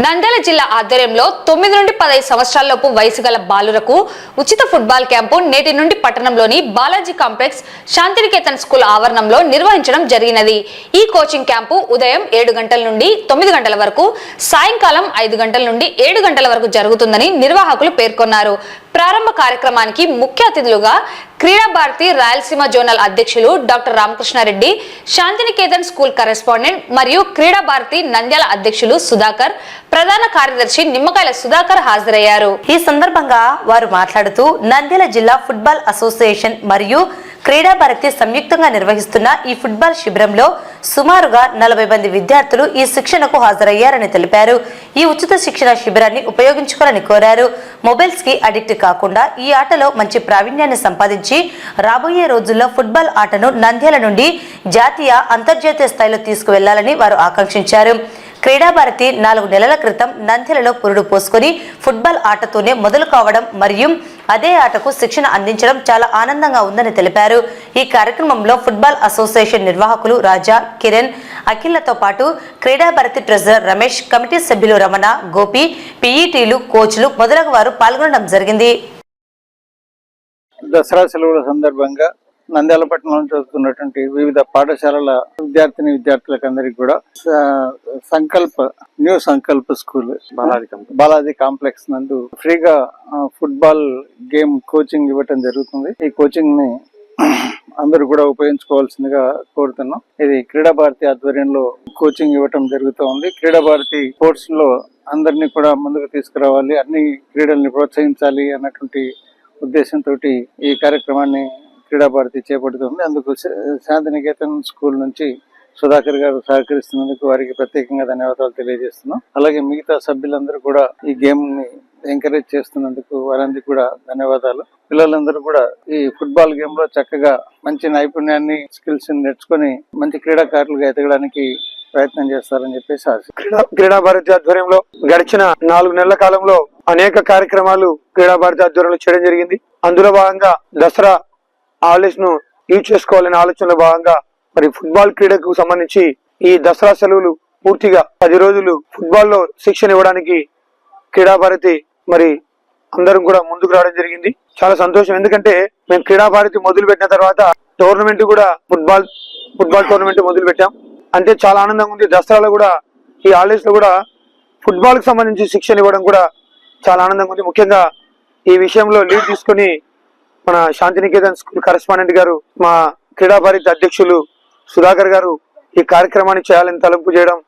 నంద్యాల జిల్లా ఆధ్వర్యంలో తొమ్మిది నుండి పదహైదు సంవత్సరాలలోపు వయసు గల బాలులకు ఉచిత ఫుట్బాల్ క్యాంపు నేటి నుండి పట్టణంలోని బాలాజీ కాంప్లెక్స్ శాంతినికేతన్ స్కూల్ ఆవరణంలో నిర్వహించడం జరిగినది. ఈ కోచింగ్ క్యాంపు ఉదయం ఏడు గంటల నుండి తొమ్మిది గంటల వరకు సాయంకాలం ఐదు గంటల నుండి ఏడు గంటల వరకు జరుగుతుందని నిర్వాహకులు పేర్కొన్నారు. ప్రారంభ కార్యక్రమానికి ముఖ్య అతిథులుగా క్రీడా భారతి రాయలసీమ జోనల్ అధ్యక్షులు doctor Ramakrishna Reddy Shantiniketan school correspondent మరియు క్రీడా భారతి నంద్యాల అధ్యక్షులు సుధాకర్ ప్రధాన కార్యదర్శి నిమ్మకాయల సుధాకర్ హాజరయ్యారు. ఈ సందర్భంగా వారు మాట్లాడుతూ నంద్యాల జిల్లా ఫుట్బాల్ అసోసియేషన్ మరియు క్రీడా భారతి సంయుక్తంగా నిర్వహిస్తున్న ఈ ఫుట్బాల్ శిబిరంలో సుమారుగా నలభై మంది విద్యార్థులు ఈ శిక్షణకు హాజరయ్యారని తెలిపారు. ఈ ఉచిత శిక్షణ శిబిరాన్ని ఉపయోగించుకోవాలని కోరారు. మొబైల్స్కి అడిక్ట్ కాకుండా ఈ ఆటలో మంచి ప్రావీణ్యాన్ని సంపాదించి రాబోయే రోజుల్లో ఫుట్బాల్ ఆటను నంద్యాల నుండి జాతీయ అంతర్జాతీయ స్థాయిలో తీసుకువెళ్ళాలని వారు ఆకాంక్షించారు. క్రీడా భారతి నాలుగు నెలల క్రితం నంద్యాలలో పురుడు పోసుకొని ఫుట్బాల్ ఆటతోనే మొదలు కావడం మరియు అదే ఆటకు శిక్షణ అందించడం చాలా ఆనందంగా ఉందని తెలిపారు. ఈ కార్యక్రమంలో ఫుట్బాల్ అసోసియేషన్ నిర్వాహకులు రాజా కిరణ్ అఖిల్లతో పాటు క్రీడా భారతి ట్రెజరర్ రమేష్ కమిటీ సభ్యులు రమణ గోపి పీఈటీలు కోచ్లు మొదలగు వారు పాల్గొనడం జరిగింది. దసరా సెలవుల సందర్భంగా నంద్యాల పట్టణంలో చదువుతున్నటువంటి వివిధ పాఠశాలల విద్యార్థిని విద్యార్థులకు అందరికి కూడా సంకల్ప న్యూ సంకల్ప స్కూల్. బాలాజీ బాలాజీ కాంప్లెక్స్ నందు ఫ్రీగా ఫుట్బాల్ గేమ్ కోచింగ్ ఇవ్వటం జరుగుతుంది. ఈ కోచింగ్ని అందరూ కూడా ఉపయోగించుకోవాల్సిందిగా కోరుతున్నాం. ఇది క్రీడా భారతి ఆధ్వర్యంలో కోచింగ్ ఇవ్వటం జరుగుతూ ఉంది. క్రీడా భారతి స్పోర్ట్స్లో అందరినీ కూడా ముందుకు తీసుకురావాలి. అన్ని క్రీడల్ని ప్రోత్సహించాలి అన్నటువంటి ఉద్దేశంతో ఈ కార్యక్రమాన్ని క్రీడాభారతి చేపడుతుంది. అందుకు శాంతినికేతన్ స్కూల్ నుంచి సుధాకర్ గారు సహకరిస్తున్నందుకు వారికి ప్రత్యేకంగా ధన్యవాదాలు తెలియజేస్తున్నాం. అలాగే మిగతా సభ్యులందరూ కూడా ఈ గేమ్ని ఎంకరేజ్ చేస్తున్నందుకు వారందరికీ కూడా ధన్యవాదాలు. పిల్లలందరూ కూడా ఈ ఫుట్బాల్ గేమ్లో చక్కగా మంచి నైపుణ్యాన్ని స్కిల్స్ నేర్చుకొని మంచి క్రీడాకారులుగా ఎదగడానికి ప్రయత్నం చేస్తారని చెప్పేసి ఆశ. క్రీడా క్రీడా భారతి ఆధ్వర్యంలో గడిచిన నాలుగు నెలల కాలంలో అనేక కార్యక్రమాలు క్రీడా భారతి ఆధ్వర్యంలో చేయడం జరిగింది. అందులో భాగంగా దసరా ఆలోచన ను యూజ్ చేసుకోవాలనే ఆలోచనలో భాగంగా మరి ఫుట్బాల్ క్రీడకు సంబంధించి ఈ దసరా సెలవులు పూర్తిగా పది రోజులు ఫుట్బాల్లో శిక్షణ ఇవ్వడానికి క్రీడాభారతి మరి అందరం కూడా ముందుకు రావడం జరిగింది. చాలా సంతోషం. ఎందుకంటే మేము క్రీడాభారతి మొదలు పెట్టిన తర్వాత టోర్నమెంట్ కూడా ఫుట్బాల్ ఫుట్బాల్ టోర్నమెంట్ మొదలు పెట్టాం అంటే చాలా ఆనందంగా ఉంది. దసరాలో కూడా ఈ ఆలయస్లో కూడా ఫుట్బాల్కు సంబంధించి శిక్షణ ఇవ్వడం కూడా చాలా ఆనందంగా ఉంది. ముఖ్యంగా ఈ విషయంలో లీడ్ తీసుకొని మన శాంతినికేతన్ స్కూల్ కరెస్పాండెంట్ గారు మా క్రీడా భారతి అధ్యక్షులు సుధాకర్ గారు ఈ కార్యక్రమాన్ని చేయాలని తలంపు చేయడం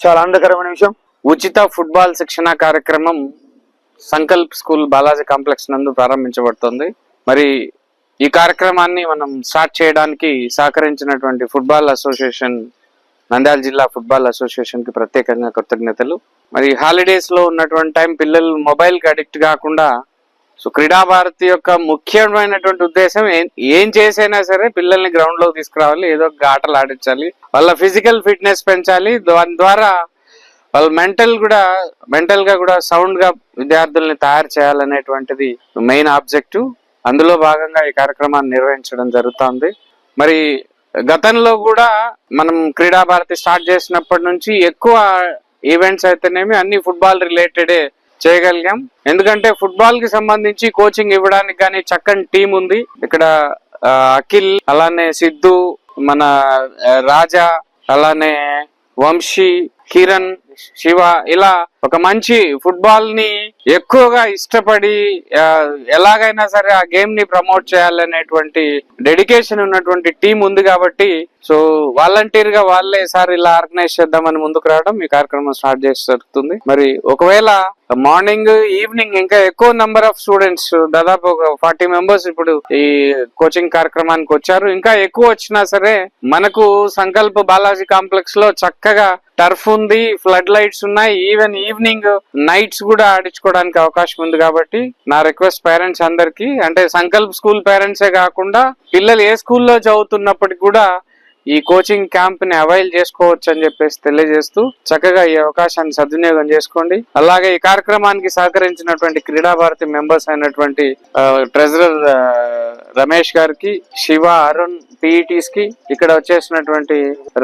చాలా ఆనందకరమైన విషయం. ఉచిత ఫుట్బాల్ శిక్షణ కార్యక్రమం సంకల్ప్ స్కూల్ బాలాజీ కాంప్లెక్స్ నందు ప్రారంభించబడుతుంది. మరి ఈ కార్యక్రమాన్ని మనం స్టార్ట్ చేయడానికి సహకరించినటువంటి ఫుట్బాల్ అసోసియేషన్ నంద్యాల జిల్లా ఫుట్బాల్ అసోసియేషన్కి ప్రత్యేకంగా కృతజ్ఞతలు. మరి హాలిడేస్లో ఉన్నటువంటి టైం పిల్లలు మొబైల్కి అడిక్ట్ కాకుండా సో క్రీడా భారతి యొక్క ముఖ్యమైనటువంటి ఉద్దేశం ఏం- చేసైనా సరే పిల్లల్ని గ్రౌండ్లోకి తీసుకురావాలి ఏదో ఒక ఆటలు ఆడించాలి వాళ్ళ ఫిజికల్ ఫిట్నెస్ పెంచాలి దాని ద్వారా వాళ్ళు మెంటల్ కూడా మెంటల్గా కూడా సౌండ్గా విద్యార్థుల్ని తయారు చేయాలనేటువంటిది మెయిన్ ఆబ్జెక్టివ్ అందులో భాగంగా ఈ కార్యక్రమాన్ని నిర్వహించడం జరుగుతుంది. మరి గతంలో కూడా మనం క్రీడా భారతి స్టార్ట్ చేసినప్పటి నుంచి ఎక్కువ ఈవెంట్స్ అయితేనేమి అన్ని ఫుట్బాల్ రిలేటెడే చేయగలిగాం. ఎందుకంటే ఫుట్బాల్కి సంబంధించి కోచింగ్ ఇవ్వడానికి కానీ చక్కని టీం ఉంది. ఇక్కడ ఆ, అఖిల్ అలానే సిద్ధు మన రాజా అలానే వంశీ కిరణ్ శివ ఇలా ఒక మంచి ఫుట్బాల్ని ఎక్కువగా ఇష్టపడి ఎలాగైనా సరే ఆ గేమ్ని ప్రమోట్ చేయాలనేటువంటి డెడికేషన్ ఉన్నటువంటి టీం ఉంది కాబట్టి సో వాలంటీర్గా వాళ్ళే సార్ ఇలా ఆర్గనైజ్ చేద్దామని ముందుకు రావడం ఈ కార్యక్రమం స్టార్ట్ చేసి జరుగుతుంది. మరి ఒకవేళ మార్నింగ్ ఈవినింగ్ ఇంకా ఎక్కువ నెంబర్ ఆఫ్ స్టూడెంట్స్ దాదాపు ఒక ఫార్టీ మెంబర్స్ ఇప్పుడు ఈ కోచింగ్ కార్యక్రమానికి వచ్చారు. ఇంకా ఎక్కువ వచ్చినా సరే మనకు సంకల్ప బాలాజీ కాంప్లెక్స్లో చక్కగా టర్ఫ్ ఉంది ఫ్లడ్ లైట్స్ ఉన్నాయి. ఈవెన్ ఈవినింగ్ నైట్స్ కూడా ఆడించుకోవడానికి అవకాశం ఉంది కాబట్టి నా రిక్వెస్ట్ పేరెంట్స్ అందరికి అంటే సంకల్ప్ స్కూల్ పేరెంట్సే కాకుండా పిల్లలు ఏ స్కూల్లో చదువుతున్నప్పటికి కూడా ఈ కోచింగ్ క్యాంప్ని అవైల్ చేసుకోవచ్చు అని చెప్పేసి తెలియజేస్తూ చక్కగా ఈ అవకాశాన్ని సద్వినియోగం చేసుకోండి. అలాగే ఈ కార్యక్రమానికి సహకరించినటువంటి క్రీడా భారతి మెంబర్స్ అయినటువంటి ట్రెజరర్ రమేష్ గారికి శివ అరుణ్ పిఈటీస్కి ఇక్కడ వచ్చేసినటువంటి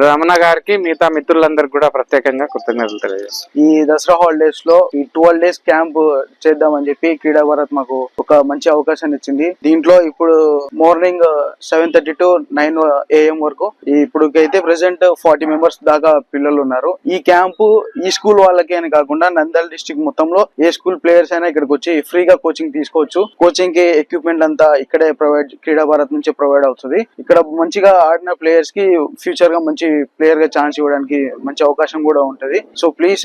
రమణ గారికి మిగతా మిత్రులందరికి కూడా ప్రత్యేకంగా కృతజ్ఞతలు తెలియజేస్తాం ఈ దసరా హాలిడేస్లో ఈ ట్వెల్వ్ డేస్ క్యాంప్ చేద్దామని చెప్పి క్రీడా భారత్ మాకు ఒక మంచి అవకాశాన్ని ఇచ్చింది. దీంట్లో ఇప్పుడు morning seven thirty to nine AM వరకు ఇప్పుడుకైతే ప్రెసెంట్ ఫార్టీ మెంబర్స్ దాకా పిల్లలు ఉన్నారు ఈ క్యాంపు ఈ స్కూల్ వాళ్ళకి అని కాకుండా నంద్యాల డిస్టిక్ మొత్తంలో ఏ స్కూల్ ప్లేయర్స్ అయినా ఇక్కడికి వచ్చి ఫ్రీగా కోచింగ్ తీసుకోవచ్చు. కోచింగ్కి ఎక్విప్మెంట్ అంతా ఇక్కడే ప్రొవైడ్ క్రీడా భారత్ నుంచి ప్రొవైడ్ అవుతుంది. ఇక్కడ మంచిగా ఆడిన ప్లేయర్స్కి ఫ్యూచర్గా మంచి ప్లేయర్గా ఛాన్స్ ఇవ్వడానికి మంచి అవకాశం కూడా ఉంటది. సో ప్లీజ్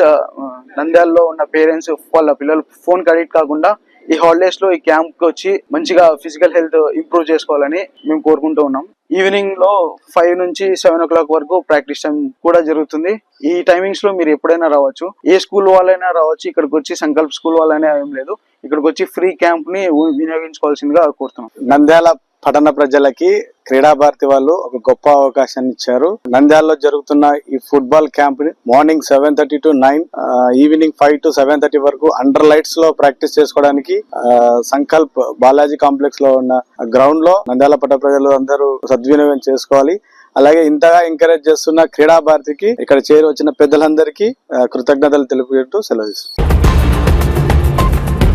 నంద్యాలలో ఉన్న పేరెంట్స్ వాళ్ళ పిల్లలు ఫోన్ అడిక్ట్ కాకుండా ఈ హాలిడేస్లో ఈ క్యాంప్కి వచ్చి మంచిగా ఫిజికల్ హెల్త్ ఇంప్రూవ్ చేసుకోవాలని మేము కోరుకుంటూ ఉన్నాం. ఈవినింగ్లో ఫైవ్ నుంచి సెవెన్ ఓ క్లాక్ వరకు ప్రాక్టీస్ టైం కూడా జరుగుతుంది. ఈ టైమింగ్స్లో మీరు ఎప్పుడైనా రావచ్చు. ఏ స్కూల్ వాళ్ళైనా రావచ్చు. ఇక్కడికి వచ్చి సంకల్ప్ స్కూల్ వాళ్ళైనా ఏం లేదు. ఇక్కడికి వచ్చి ఫ్రీ క్యాంప్ని వినియోగించుకోవాల్సిందిగా కోరుతున్నాం. నంద్యాల పట్టణ ప్రజలకి క్రీడా భారతి వాళ్ళు ఒక గొప్ప అవకాశాన్ని ఇచ్చారు. నంద్యాలలో జరుగుతున్న ఈ football క్యాంప్ని morning seven thirty to nine evening five to seven thirty వరకు అండర్ లైట్స్లో ప్రాక్టీస్ చేసుకోవడానికి సంకల్ప్ బాలాజీ కాంప్లెక్స్లో ఉన్న గ్రౌండ్లో నంద్యాల పట్ట ప్రజలు అందరూ సద్వినియోగం చేసుకోవాలి. అలాగే ఇంతగా ఎంకరేజ్ చేస్తున్న క్రీడా భారతికి ఇక్కడ చేరి వచ్చిన పెద్దలందరికీ కృతజ్ఞతలు తెలుపుకుంటూ సెలవు